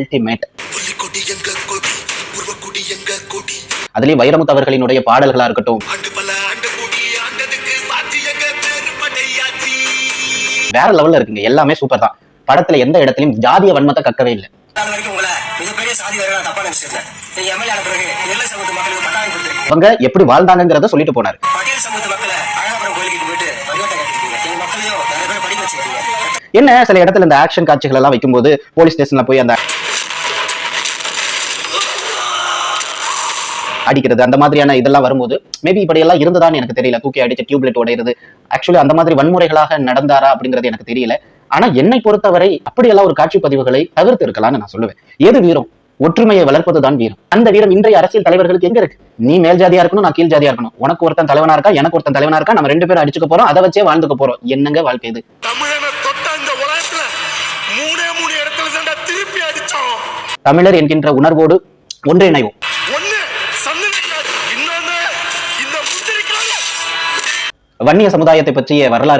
Ultimate அதுலயும் வைரமுத்து அவர்களினுடைய பாடல்களா இருக்கட்டும். வேற லெவல்ல இருக்குங்க எல்லாமே சூப்பர் தான். படத்துல எந்த இடத்துலயும் ஜாதிய வன்மத்தை கக்கவே இல்லை. அவங்க எப்படி வாழ்ந்தாங்கிறத சொல்லிட்டு போனாரு. என்ன சில இடத்துல இந்த ஆக்ஷன் காட்சிகள் எல்லாம் வைக்கும்போது போலீஸ் ஸ்டேஷன்ல போய் அந்த அடிக்கிறது அந்த மாதிரியான இதெல்லாம் வரும்போது மேபி இப்படி எல்லாம் இருந்ததான்னு எனக்கு தெரியல. தூக்கி அடிச்சு டியூப்லைட் உடையிறது. ஆக்சுவலி அந்த மாதிரி வன்முறைகளாக நடந்தாரா அப்படிங்கிறது எனக்கு தெரியல. ஆனா என்னை பொறுத்தவரை அப்படியெல்லாம் ஒரு காட்சி பதிவுகளை தவிர்த்து இருக்கலாம்னு நான் சொல்லுவேன். எது வீரம்? ஒற்றுமையை வளர்ப்பதுதான் வீரம். அந்த வீரம் இன்றைய அரசியல் தலைவர்களுக்கு எங்க இருக்கு? நீ மேல் ஜாதியா இருக்கணும் நான் கீழ் ஜாதியா இருக்கணும். உனக்கு ஒருத்தன் தலைவனா இருக்கா எனக்கு ஒருத்தன் தலைவனா இருக்கா நம்ம ரெண்டு பேரும் அடிச்சுக்க போறோம் அதை வச்சே வாழ்ந்துக்க போறோம். என்னங்க வாழ்க்கை இது? தமிழர் என்கின்ற உணர்வோடு ஒன்றிணைவோம். வன்னிய சமுதாயத்தை பற்றிய வரலாறு